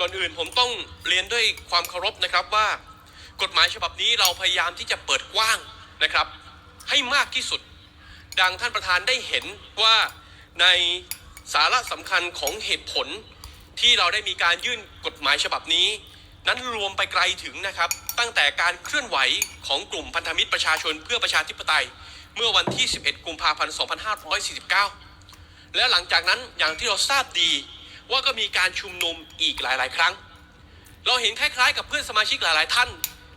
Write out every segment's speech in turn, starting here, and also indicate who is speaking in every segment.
Speaker 1: ก่อนอื่นผมต้องเรียนด้วยความเคารพนะครับว่า กฎหมายฉบับนี้เราพยายามที่จะเปิดกว้างนะครับ ให้มากที่สุด ดังท่านประธานได้เห็นว่าในสาระสำคัญของเหตุผลที่เราได้มีการยื่นกฎหมายฉบับนี้ นั้นรวมไปไกลถึงนะครับ ตั้งแต่การเคลื่อนไหวของกลุ่มพันธมิตรประชาชนเพื่อประชาธิปไตย เมื่อวันที่ 11 กุมภาพันธ์ 2549 และหลังจากนั้นอย่างที่เราทราบดี ว่าก็มีการชุมนุมอีกหลาย ๆ ครั้ง เราเห็นคล้าย ๆ กับเพื่อนสมาชิกหลาย ๆ ท่าน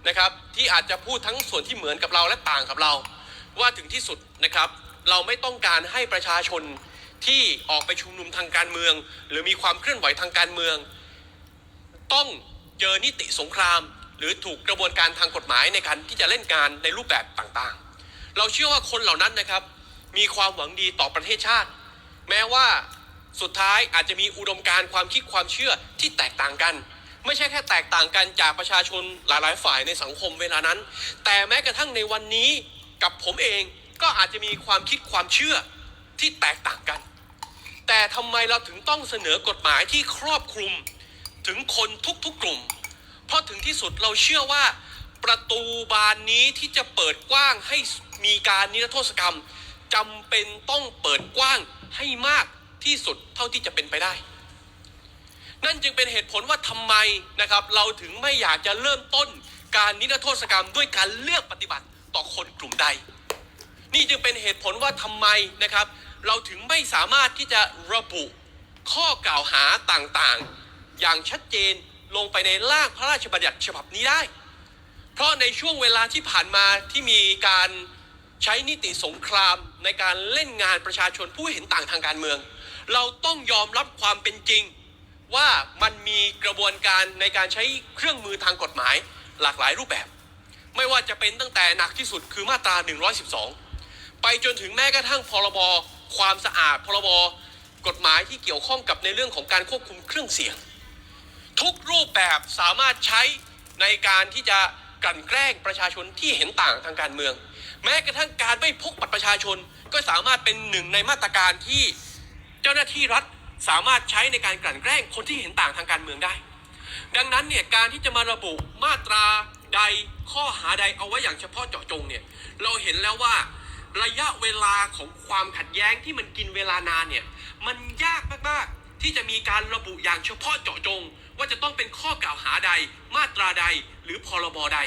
Speaker 1: นะครับ ที่อาจจะพูดทั้งส่วนที่เหมือนกับเราและต่างกับเรา ว่าถึงที่สุดนะครับ เราไม่ต้องการให้ประชาชนที่ออกไปชุมนุมทางการเมือง หรือมีความเคลื่อนไหวทางการเมือง ต้องเจอนิติสงคราม หรือถูกกระบวนการทางกฎหมายในการที่จะเล่นงานในรูปแบบต่างๆ เราเชื่อว่าคนเหล่านั้นนะครับ มีความหวังดีต่อประเทศชาติ แม้ว่า สุดท้ายอาจจะมีอุดมการณ์ความคิดความเชื่อที่แตกต่างกัน ไม่ใช่แค่แตกต่างกันจากประชาชนหลายๆ ฝ่ายในสังคมเวลานั้น แต่แม้กระทั่งในวันนี้กับผมเองก็อาจจะมีความคิดความเชื่อที่แตกต่างกัน แต่ทำไมเราถึงต้องเสนอกฎหมายที่ครอบคลุมถึงคนทุกๆกลุ่ม เพราะถึงที่สุดเราเชื่อว่าประตูบานนี้ที่จะเปิดกว้างให้มีการนิรโทษกรรมจำเป็นต้องเปิดกว้างให้มาก ที่สุดเท่าที่จะเป็นไปได้ นั่นจึงเป็นเหตุผลว่าทำไมนะครับ เราถึงไม่อยากจะเริ่มต้นการนิรโทษกรรมด้วยการเลือกปฏิบัติต่อคนกลุ่มใด นี่จึงเป็นเหตุผลว่าทำไมนะครับ เราถึงไม่สามารถที่จะระบุข้อกล่าวหาต่างๆ อย่างชัดเจนลงไปในร่างพระราชบัญญัติฉบับนี้ได้ เพราะในช่วงเวลาที่ผ่านมาที่มีการใช้นิติสงครามในการเล่นงานประชาชนผู้เห็นต่างทางการเมือง เราต้องยอมรับความเป็นจริง ว่ามันมีกระบวนการในการใช้เครื่องมือทางกฎหมายหลากหลายรูปแบบ ไม่ว่าจะเป็นตั้งแต่หนักที่สุดคือมาตรา 112 ไปจนถึงแม้กระทั่งพรบความสะอาดพรบกฎหมายที่เกี่ยวข้องกับในเรื่องของการควบคุมเครื่องเสียง ทุกรูปแบบสามารถใช้ในการที่จะกลั่นแกล้งประชาชนที่เห็นต่างทางการเมือง แม้กระทั่งการไม่พกบัตรประชาชนก็สามารถเป็นหนึ่งในมาตรการที่ เจ้าหน้าที่รัฐสามารถใช้ในการกลั่นแกล้งคนที่เห็นต่างทางการเมืองได้ ดังนั้นเนี่ยการที่จะมาระบุมาตราใดข้อหาใดเอาไว้อย่างเฉพาะเจาะจงเนี่ยเราเห็นแล้วว่าระยะเวลาของความขัดแย้งที่มันกินเวลานานเนี่ยมันยากมากๆที่จะมีการระบุอย่างเฉพาะเจาะจง ว่าจะต้องเป็นข้อกล่าวหาใด มาตราใด หรือพรบใด